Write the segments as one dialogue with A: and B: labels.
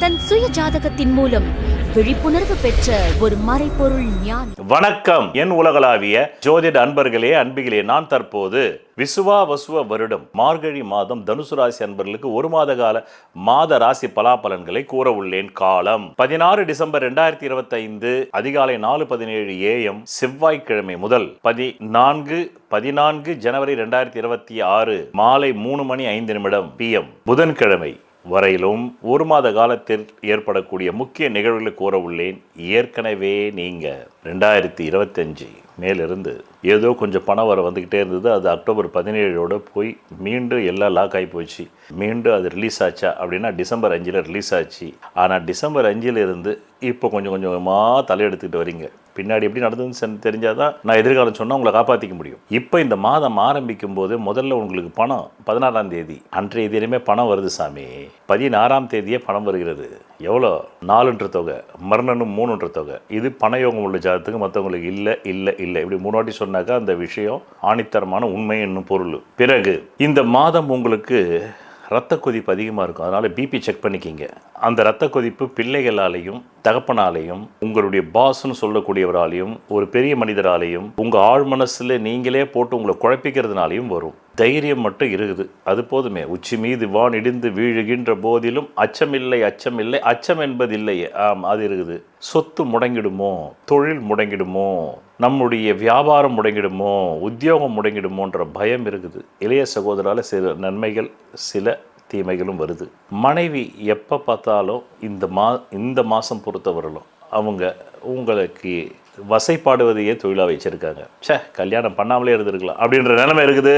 A: தன் சுய ஜாதகத்தின் மூலம் விழிப்புணர்வு பெற்ற ஒரு மறைபொருள் ஞானி.
B: வணக்கம். என் உலகளாவிய ஜோதிட அன்பர்களே அன்பிகளே நான் தற்போது விசுவா வசுவ வருடம் மார்கழி மாதம் தனுசு ராசி அன்பர்களுக்கு ஒரு மாத கால மாத ராசி பலாபலன்களை கூற உள்ளேன் காலம். பதினாறு டிசம்பர் ரெண்டாயிரத்தி இருபத்தி ஐந்து அதிகாலை நாலு பதினேழு ஏஎம் செவ்வாய்க்கிழமை முதல் பதினான்கு பதினான்கு ஜனவரி ரெண்டாயிரத்தி இருபத்தி ஆறு மாலை மூணு மணி ஐந்து நிமிடம் பிஎம் புதன்கிழமை. வரையிலும் ஒரு மாத காலத்தில் ஏற்படக்கூடிய முக்கிய நிகழ்வுகளை கூற உள்ளேன். ஏற்கனவே நீங்கள் ரெண்டாயிரத்தி இருபத்தஞ்சி மேலிருந்து ஏதோ கொஞ்சம் பணம் வர வந்துக்கிட்டே இருந்தது. அது அக்டோபர் பதினேழோட போய் மீண்டும் எல்லாம் லாக் ஆகி போச்சு. மீண்டும் அது ரிலீஸ் ஆச்சா அப்படின்னா டிசம்பர் அஞ்சில் ரிலீஸ் ஆச்சு. ஆனால் டிசம்பர் அஞ்சில் இருந்து இப்போ கொஞ்சம் கொஞ்சமாக தலையெடுத்துக்கிட்டு வரீங்க. பின்னாடி எப்படி நடந்ததுன்னு தெரிஞ்சாதான் நான் எதிர்காலம் சொன்னால் உங்களை காப்பாற்றிக்க முடியும். இப்போ இந்த மாதம் ஆரம்பிக்கும் போது முதல்ல உங்களுக்கு பணம் பதினாறாம் தேதி. அன்றைய தினமே பணம் வருது சாமி. பதினாறாம் தேதியே பணம் வருகிறது. எவ்வளோ? நாலுன்ற தொகை. மரணனும் மூணுன்ற தொகை. இது பணயோகம் உள்ள ஜாதத்துக்கு மற்றவங்களுக்கு இல்லை இல்லை இல்லை. இப்படி மூணு வாட்டி சொன்னாக்கா அந்த விஷயம் ஆணித்தரமான உண்மை என்னும் பொருள். பிறகு இந்த மாதம் உங்களுக்கு ரத்த கொதிப்பு அதிகமாக இருக்கும். அதனால் பிபி செக் பண்ணிக்கிங்க. அந்த ரத்த கொதிப்பு பிள்ளைகளாலேயும் தகப்பனாலேயும் உங்களுடைய பாஸ்ன்னு சொல்லக்கூடியவராலையும் ஒரு பெரிய மனிதராலையும் உங்கள் ஆழ் மனசில் நீங்களே போட்டு உங்களை குழப்பிக்கிறதுனாலையும் வரும். தைரியம் மட்டும் இருக்குது. அது போதுமே. உச்சி மீது வான் இடிந்து வீழுகின்ற போதிலும் அச்சமில்லை அச்சமில்லை அச்சம் என்பதில்லையே. ஆம் அது இருக்குது. சொத்து முடங்கிடுமோ? தொழில் முடங்கிடுமோ? நம்முடைய வியாபாரம் முடங்கிடுமோ? உத்தியோகம் முடங்கிடுமோன்ற பயம் இருக்குது. இளைய சகோதரால் சில நன்மைகள் சில தீமைகளும் வருது. மனைவி எப்போ பார்த்தாலும் இந்த மா இந்த மாதம் பொறுத்தவரையிலும் அவங்க உங்களுக்கு வசைப்பாடுவதையே தொழிலாக வச்சுருக்காங்க. ச்சே கல்யாணம் பண்ணாமலே இருந்திருக்கலாம் அப்படின்ற நிலைமை இருக்குது.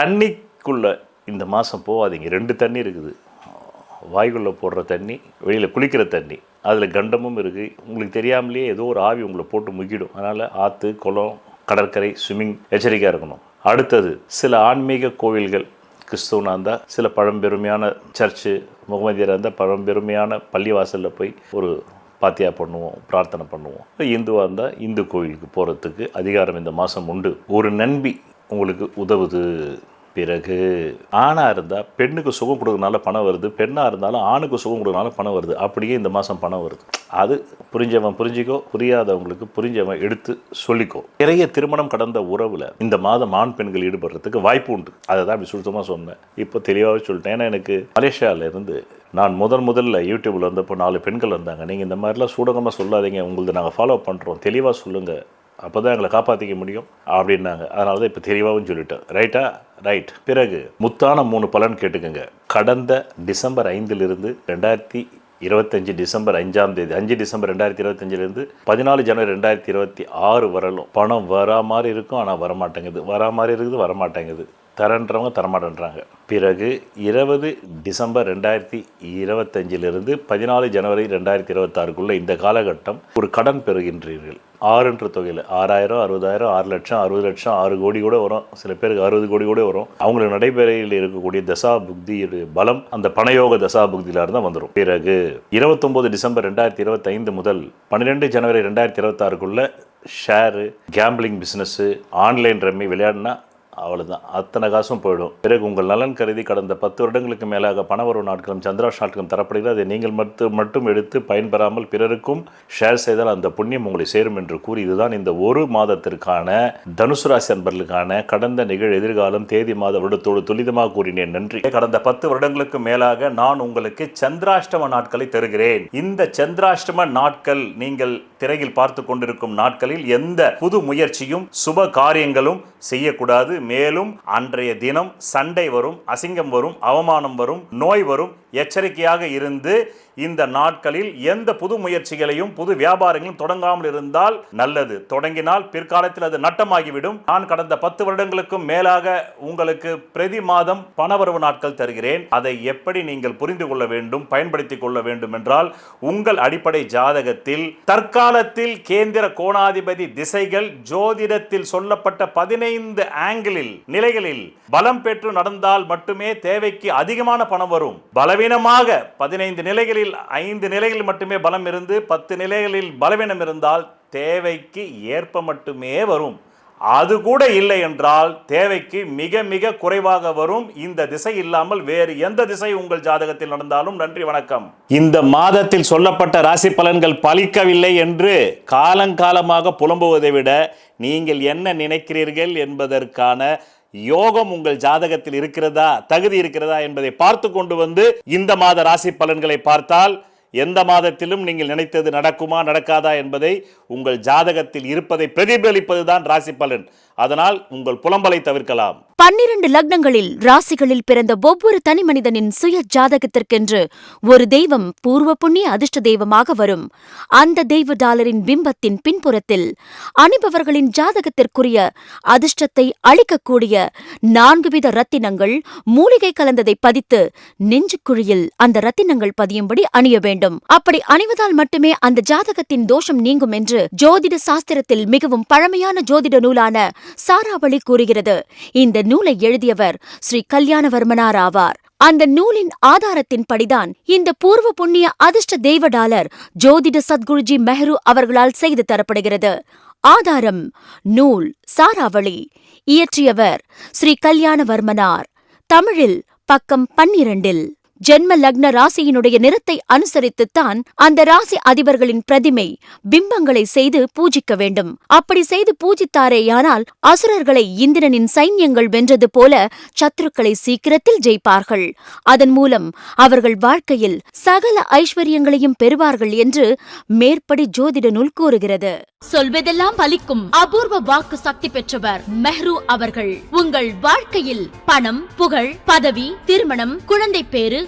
B: தண்ணிக்குள்ள இந்த மாதம் போகாதீங்க. ரெண்டு தண்ணி இருக்குது. வாய்க்குள்ளே போடுற தண்ணி வெளியில் குளிக்கிற தண்ணி அதில் கண்டமும் இருக்குது உங்களுக்கு தெரியாமலேயே ஏதோ ஒரு ஆவி உங்களை போட்டு முக்கிடும். அதனால் ஆற்று குளம் கடற்கரை ஸ்விம்மிங் எச்சரிக்கையாக இருக்கணும். அடுத்தது சில ஆன்மீக கோவில்கள் கிறிஸ்துவனாக இருந்தால் சில பழம்பெருமையான சர்ச்சு முகமதியராக இருந்தால் பழம்பெருமையான பள்ளிவாசலில் போய் ஒரு பாத்தியா பண்ணுவோம் பிரார்த்தனை பண்ணுவோம். இந்துவாக இருந்தால் இந்து கோயிலுக்கு போகிறதுக்கு அதிகாரம் இந்த மாதம் உண்டு. ஒரு நண்பி உங்களுக்கு உதவுது. பிறகு ஆணாக இருந்தால் பெண்ணுக்கு சுகம் கொடுக்கறனால பணம் வருது பெண்ணாக இருந்தாலும் ஆணுக்கு சுகம் கொடுக்கறனால பணம் வருது. அப்படியே இந்த மாதம் பணம் வருது. அது புரிஞ்சவன் புரிஞ்சிக்கோ புரியாதவங்களுக்கு புரிஞ்சவன் எடுத்து சொல்லிக்கோ. நிறைய திருமணம் கடந்த உறவில் இந்த மாதம் ஆண் பெண்கள் ஈடுபடுறதுக்கு வாய்ப்பு உண்டு. அதை தான் அப்படி சுத்தமாக சொன்னேன். இப்போ தெளிவாகவே சொல்லிட்டேன். ஏன்னா எனக்கு மலேசியாவிலேருந்து நான் முதல் முதல்ல யூடியூப்பில் வந்தப்போ நாலு பெண்கள் வந்தாங்க. நீங்கள் இந்த மாதிரிலாம் சூடகமாக சொல்லாதீங்க. உங்களது நாங்கள் ஃபாலோ பண்ணுறோம் தெளிவாக சொல்லுங்கள் அப்போ தான் எங்களை காப்பாற்றிக்க முடியும் அப்படின்னாங்க. அதனால தான் இப்போ தெளிவாகவும் சொல்லிட்டேன். ரைட்டா ரைட் பிறகு முத்தான மூணு பலன் கேட்டுக்கோங்க. கடந்த டிசம்பர் ஐந்திலிருந்து ரெண்டாயிரத்தி இருபத்தஞ்சி டிசம்பர் அஞ்சாம் தேதி அஞ்சு டிசம்பர் ரெண்டாயிரத்தி இருபத்தஞ்சிலேருந்து பதினாலு ஜனவரி ரெண்டாயிரத்தி இருபத்தி ஆறு வரலும் பணம் வரா மாதிரி இருக்கும் ஆனால் வரமாட்டேங்குது. வரா மாதிரி இருக்குது வரமாட்டேங்குது. தரன்றவங்க தரமாட்டேன்றாங்க. பிறகு இருபது டிசம்பர் ரெண்டாயிரத்தி இருபத்தஞ்சிலிருந்து பதினாலு ஜனவரி ரெண்டாயிரத்தி இருபத்தாறுக்குள்ளே இந்த காலகட்டம் ஒரு கடன் பெறுகின்றீர்கள். ஆறுன்ற தொகையில் ஆறாயிரம் அறுபதாயிரம் ஆறு லட்சம் அறுபது லட்சம் ஆறு கோடி கூட வரும். சில பேருக்கு அறுபது கோடி கூட வரும். அவங்களுக்கு நடைபெறையில் இருக்கக்கூடிய தசா புக்தியுடைய பலம் அந்த பணயோக தசா புக்தியில இருந்தால் வந்துடும் பிறகு இருபத்தொம்போது டிசம்பர் ரெண்டாயிரத்தி இருபத்தைந்து முதல் பன்னிரெண்டு ஜனவரி ரெண்டாயிரத்தி இருபத்தாறுக்குள்ள share gambling business online rummy விளையாடினா அவ்வளோதான் அத்தனை காசும் போயிடும். பிறகு உங்கள் நலன் கருதி கடந்த பத்து வருடங்களுக்கு மேலாக பணவரவு நாட்களும் சந்திராஷ் நாட்களும் தரப்படுகிறது. அதை நீங்கள் மட்டும் மட்டும் எடுத்து பயன்பெறாமல் பிறருக்கும் ஷேர் செய்தால் அந்த புண்ணியம் உங்களை சேரும் என்று கூறி இதுதான் இந்த ஒரு மாதத்திற்கான தனுசு ராசி அன்பர்களுக்கான கடந்த நிகழ் எதிர்காலம் தேதி மாத வருடத்தோடு துரிதமாக கூறினேன். நன்றி. கடந்த பத்து வருடங்களுக்கு மேலாக நான் உங்களுக்கு சந்திராஷ்டம நாட்களை தருகிறேன். இந்த சந்திராஷ்டம நாட்கள் நீங்கள் திரையில் பார்த்து கொண்டிருக்கும் நாட்களில் எந்த புது முயற்சியும் சுப காரியங்களும் செய்யக்கூடாது. மேலும் அன்றைய தினம் சண்டை வரும் அசிங்கம் வரும் அவமானம் வரும் நோய் வரும் எச்சரிக்கையாக இருந்து இந்த நாட்களில் எந்த புது முயற்சிகளையும் புது வியாபாரங்களும் தொடங்காமல் இருந்தால் நல்லது. தொடங்கினால் பிற்காலத்தில் அது நட்டமாகிவிடும். நான் கடந்த பத்து வருடங்களுக்கும் மேலாக உங்களுக்கு பிரதி மாதம் பணவரவு நாட்கள் தருகிறேன். அதை எப்படி நீங்கள் புரிந்து கொள்ள வேண்டும் பயன்படுத்திக் கொள்ள வேண்டும் என்றால் உங்கள் அடிப்படை ஜாதகத்தில் தற்காலத்தில் கேந்திர கோணாதிபதி திசைகள் ஜோதிடத்தில் சொல்லப்பட்ட பதினைந்து ஆங்கிளில் நிலைகளில் பலம் பெற்று நடந்தால் மட்டுமே தேவைக்கு அதிகமான பணம் வரும். பலவீனமாக பதினைந்து நிலைகளில் ஐந்து நிலைகளில் மட்டுமே பலம் இருந்து பத்து நிலைகளில் பலவீனம் இருந்தால் தேவைக்கு ஏற்ப மட்டுமே வரும். அது கூட இல்லை என்றால் தேவைக்கு மிக மிக குறைவாக வரும். இந்த திசை இல்லாமல் வேறு எந்த திசை உங்கள் ஜாதகத்தில் நடந்தாலும்? நன்றி வணக்கம். இந்த மாதத்தில் சொல்லப்பட்ட ராசி பலன்கள் பலிக்கவில்லை என்று காலங்காலமாக புலம்புவதை விட நீங்கள் என்ன நினைக்கிறீர்கள் என்பதற்கான யோகம் உங்கள் ஜாதகத்தில் இருக்கிறதா தகுதி இருக்கிறதா என்பதை பார்த்து கொண்டு வந்து இந்த மாத ராசி பலன்களை பார்த்தால் எந்த மாதத்திலும் நீங்கள் நினைத்தது நடக்குமா நடக்காதா என்பதை உங்கள் ஜாதகத்தில் இருப்பதை பிரதிபலிப்பதுதான் ராசி பலன். அதனால் உங்கள் புலம்பலை தவிர்க்கலாம்.
A: பன்னிரண்டு லக்னங்களில் ராசிகளில் பிறந்த ஒவ்வொரு தனி மனிதனின் சுய ஜாதகத்திற்கென்று ஒரு தெய்வம் பூர்வ புண்ணிய அதிர்ஷ்ட தெய்வமாக வரும். அந்த தெய்வ டாலரின் பிம்பத்தின் பின்புறத்தில் அணிபவர்களின் ஜாதகத்திற்குரிய அதிர்ஷ்டத்தை அளிக்கக்கூடிய நான்கு வித ரத்தினங்கள் மூலிகை கலந்ததை பதித்து நெஞ்சுக்குழியில் அந்த ரத்தினங்கள் பதியும்படி அணிய வேண்டும். அப்படி அணிவதால் மட்டுமே அந்த ஜாதகத்தின் தோஷம் நீங்கும் என்று ஜோதிட சாஸ்திரத்தில் மிகவும் பழமையான ஜோதிட நூலான சாராவளி கூறுகிறது. இந்த நூலை எழுதியவர் ஸ்ரீ கல்யாணவர்மனார் ஆவார். அந்த நூலின் ஆதாரத்தின்படிதான் இந்த பூர்வ புண்ணிய அதிர்ஷ்ட தெய்வ டாலர் ஜோதிட சத்குருஜி மெஹ்ரு அவர்களால் செய்து தரப்படுகிறது. ஆதாரம் நூல் சாராவளி இயற்றியவர் ஸ்ரீ கல்யாணவர்மனார். தமிழில் பக்கம் பன்னிரண்டில். ஜென்ம லக்ன ராசியினுடைய நிறத்தை அனுசரித்துத்தான் அந்த ராசி அதிபர்களின் பிரதிமை பிம்பங்களை செய்து பூஜிக்க வேண்டும். அப்படி செய்து பூஜித்தாரேயானால் அசுரர்களை இந்திரனின் சைன்யங்கள் வென்றது போல சத்துருக்களை சீக்கிரத்தில் ஜெயிப்பார்கள். அதன் மூலம் அவர்கள் வாழ்க்கையில் சகல ஐஸ்வர்யங்களையும் பெறுவார்கள் என்று மேற்படி ஜோதிட நூல் கூறுகிறது.
C: சொல்வதெல்லாம் பலிக்கும் அபூர்வ வாக்கு சக்தி பெற்றவர் மெஹ்ரு அவர்கள். உங்கள் வாழ்க்கையில் பணம் புகழ் பதவி திருமணம் குழந்தை பேரு